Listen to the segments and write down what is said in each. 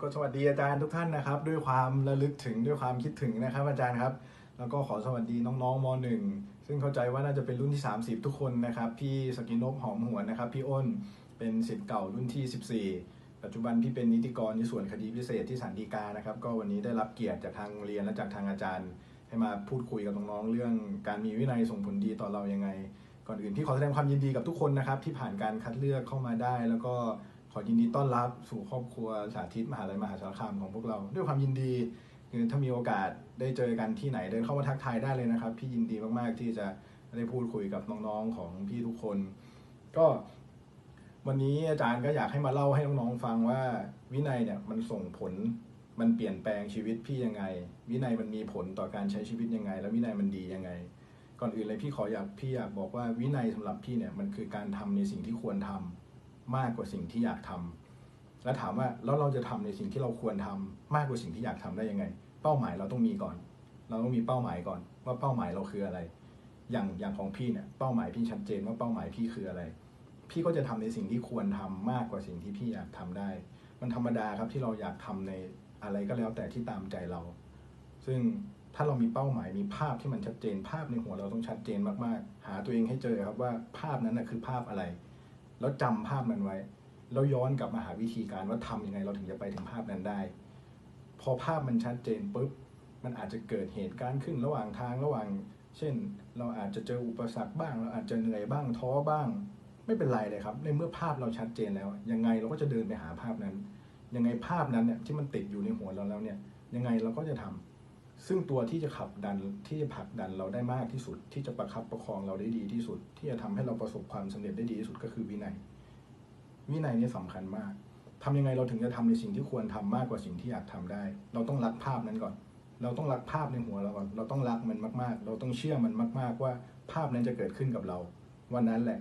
ก็สวัสดีอาจารย์ทุกท่านนะครับ ด้วยความระลึกถึงด้วยความคิดถึงนะครับ อาจารย์ครับ แล้วก็ขอสวัสดีน้องๆมหนึ่งซึ่งเข้าใจว่าน่าจะเป็นรุ่นที่ 30 ทุกคนนะครับ พี่สกินนกหอมหัวนะครับ พี่อ้นเป็นศิษย์เก่ารุ่นที่ 14 ปัจจุบันพี่เป็นนิติกรในส่วนคดีพิเศษที่สันติกานะครับ ก็วันนี้ได้รับเกียรติจากทางโรงเรียนและจากทางอาจารย์ ให้มาพูดคุยกับน้องๆเรื่องการมีวินัยส่งผลดีต่อเรายังไง ก่อนอื่นพี่ขอแสดงความยินดีกับทุกคนนะครับที่ผ่านการคัดเลือกเข้ามาได้แล้วก็ ขอยินดีต้อนรับสู่ครอบครัวสาธิตมหาลัยมหาสารคามของพวกเรา ด้วยความยินดีคือถ้ามีโอกาสได้เจอกันที่ไหนเดินเข้ามาทักทายได้เลยนะครับพี่ยินดีมากๆที่จะได้พูดคุยกับน้องๆของพี่ทุกคน ก็วันนี้อาจารย์ก็อยากให้มาเล่าให้น้องๆฟังว่าวินัยเนี่ยมันส่งผลมันเปลี่ยนแปลงชีวิตพี่ยังไง วินัยมันมีผลต่อการใช้ชีวิตยังไง แล้ววินัยมันดียังไง ก่อนอื่นเลยพี่ขออยากพี่อยากบอกว่าวินัยสำหรับพี่เนี่ยมันคือการทำในสิ่งที่ควรทำ มากกว่าสิ่งที่อยากทำแล้วถามว่าแล้วเราจะทำในสิ่งที่เราควรทำมากกว่าสิ่งที่อยากทำได้ยังไง เป้าหมายเราต้องมีก่อน เราต้องมีเป้าหมายก่อน ว่าเป้าหมายเราคืออะไร อย่างอย่างของพี่เนี่ยเป้าหมายพี่ชัดเจนว่าเป้าหมายพี่คืออะไร พี่ก็จะทำในสิ่งที่ควรทำมากกว่าสิ่งที่พี่อยากทำได้ มันธรรมดาครับที่เราอยากทำในอะไรก็แล้วแต่ที่ตามใจเรา ซึ่งถ้าเรามีเป้าหมายมีภาพที่มันชัดเจน ภาพในหัวเราต้องชัดเจนมากๆ หาตัวเองให้เจอครับว่าภาพนั้นนะคือภาพอะไร แล้วจำภาพนั้นไว้ แล้วย้อนกลับมาหาวิธีการว่าทำยังไงเราถึงจะไปถึงภาพนั้นได้ พอภาพมันชัดเจนปุ๊บมันอาจจะเกิดเหตุการณ์ขึ้นระหว่างทางระหว่าง เช่น เราอาจจะเจออุปสรรคบ้าง เราอาจจะเหนื่อยบ้างท้อบ้าง ไม่เป็นไรเลยครับ ในเมื่อภาพเราชัดเจนแล้ว ยังไงเราก็จะเดินไปหาภาพนั้น ยังไงภาพนั้นเนี่ยที่มันติดอยู่ในหัวเราแล้วเนี่ยยังไงเราก็จะทำ ซึ่งตัวที่จะขับดันที่จะผลักดันเราได้มากที่สุด ที่จะประคับประคองเราได้ดีที่สุด ที่จะทำให้เราประสบความสำเร็จได้ดีที่สุดก็คือวินัย วินัยนี่สำคัญมากทำยังไงเราถึงจะทำในสิ่งที่ควรทำมากกว่าสิ่งที่อยากทำได้ เราต้องรักภาพนั้นก่อน เราต้องรักภาพในหัวเราก่อนเราต้องรักมันมาก ๆ เราต้องเชื่อมันมาก ๆ ว่าภาพนั้นจะเกิดขึ้นกับเรา วันนั้นแหละ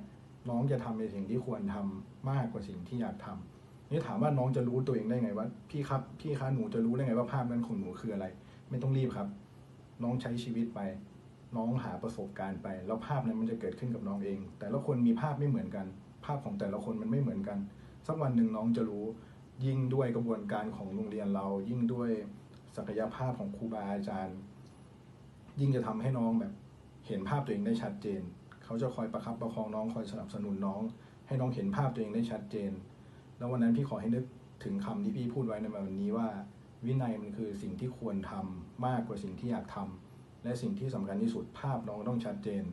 น้องจะทำในสิ่งที่ควรทำมากกว่าสิ่งที่อยากทำนี่ถามว่าน้องจะรู้ตัวเองได้ไงว่าพี่ครับพี่คะหนูจะรู้ได้ไงว่าภาพนั้นของหนูคืออะไร ไม่ต้องรีบครับ น้องใช้ชีวิตไป น้องหาประสบการณ์ไป แล้วภาพนั้นมันจะเกิดขึ้นกับน้องเอง แต่ละคนมีภาพไม่เหมือนกัน ภาพของแต่ละคนมันไม่เหมือนกัน สักวันหนึ่งน้องจะรู้ ยิ่งด้วยกระบวนการของโรงเรียนเรา ยิ่งด้วยศักยภาพของครูบาอาจารย์ ยิ่งจะทำให้น้องแบบ เห็นภาพตัวเองได้ชัดเจน เขาจะคอยประคับประคองน้องคอยสนับสนุนน้อง ให้น้องเห็นภาพตัวเองได้ชัดเจน แล้ววันนั้นพี่ขอให้นึกถึงคำที่พี่พูดไว้ในวันนี้ว่า วินัยมันคือสิ่งที่ควรทำมากกว่าสิ่งที่อยากทำและสิ่งที่สำคัญที่สุดภาพน้องต้องชัดเจน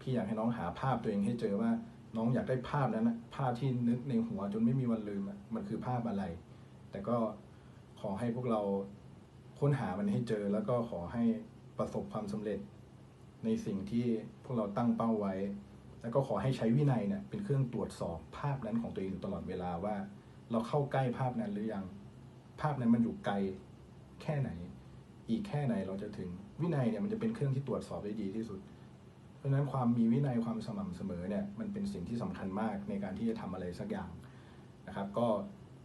พี่อยากให้น้องหาภาพตัวเองให้เจอว่าน้องอยากได้ภาพนั้นนะภาพที่นึกในหัวจนไม่มีวันลืมอะมันคือภาพอะไร แต่ก็ขอให้พวกเราค้นหามันให้เจอ แล้วก็ขอให้ประสบความสำเร็จ ในสิ่งที่พวกเราตั้งเป้าไว้ แล้วก็ขอให้ใช้วินัยเนี่ยเป็นเครื่องตรวจสอบภาพนั้นของตัวเองตลอดเวลาว่า เราเข้าใกล้ภาพนั้นหรือยัง ภาพนั้นมันอยู่ไกลแค่ไหน อีกแค่ไหนเราจะถึงวินัยเนี่ยมันจะเป็นเครื่องที่ตรวจสอบได้ดีที่สุด เพราะฉะนั้นความมีวินัยความสม่ำเสมอเนี่ยมันเป็นสิ่งที่สำคัญมากในการที่จะทำอะไรสักอย่างนะครับ ก็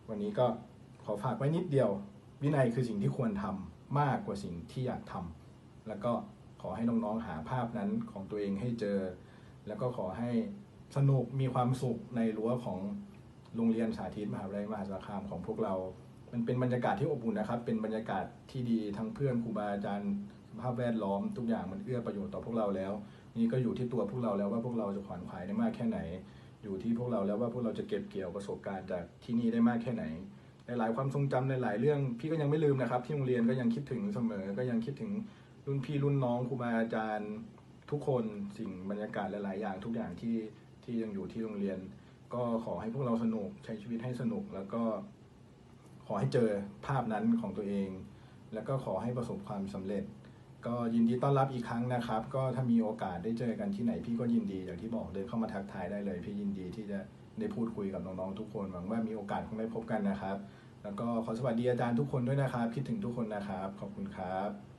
วันนี้ก็ขอฝากไว้นิดเดียว วินัยคือสิ่งที่ควรทำมากกว่าสิ่งที่อยากทำแล้วก็ขอให้น้องๆหาภาพนั้นของตัวเองให้เจอ แล้วก็ขอให้สนุกมีความสุขในรั้วของโรงเรียนสาธิตมหาวิทยาลัยมหาสารคามของพวกเรา มันเป็นบรรยากาศที่อบอุ่นนะครับ เป็นบรรยากาศที่ดีทั้งเพื่อนครูบาอาจารย์สภาพแวดล้อมทุกอย่างมันเอื้อประโยชน์ต่อพวกเราแล้ว นี่ก็อยู่ที่ตัวพวกเราแล้วว่าพวกเราจะขวนขวายได้มากแค่ไหน อยู่ที่พวกเราแล้วว่าพวกเราจะเก็บเกี่ยวประสบการณ์จากที่นี่ได้มากแค่ไหนหลาย ๆ ความทรงจำในหลายเรื่อง พี่ก็ยังไม่ลืมนะครับ ที่โรงเรียนก็ยังคิดถึงเสมอ ก็ยังคิดถึงรุ่นพี่รุ่นน้องครูบาอาจารย์ทุกคนสิ่งบรรยากาศหลาย ๆ อย่างทุกอย่างที่ที่ยังอยู่ที่โรงเรียน ก็ขอให้พวกเราสนุกใช้ชีวิตให้สนุกแล้วก็ ขอให้เจอภาพนั้นของตัวเอง แล้วก็ขอให้ประสบความสำเร็จ ก็ยินดีต้อนรับอีกครั้งนะครับ ก็ถ้ามีโอกาสได้เจอกันที่ไหนพี่ก็ยินดีอย่างที่บอกเดินเข้ามาทักทายได้เลย พี่ยินดีที่จะได้พูดคุยกับน้องๆทุกคนหวังว่ามีโอกาสคงได้พบกันนะครับ แล้วก็ขอสวัสดีอาจารย์ทุกคนด้วยนะครับ คิดถึงทุกคนนะครับ ขอบคุณครับ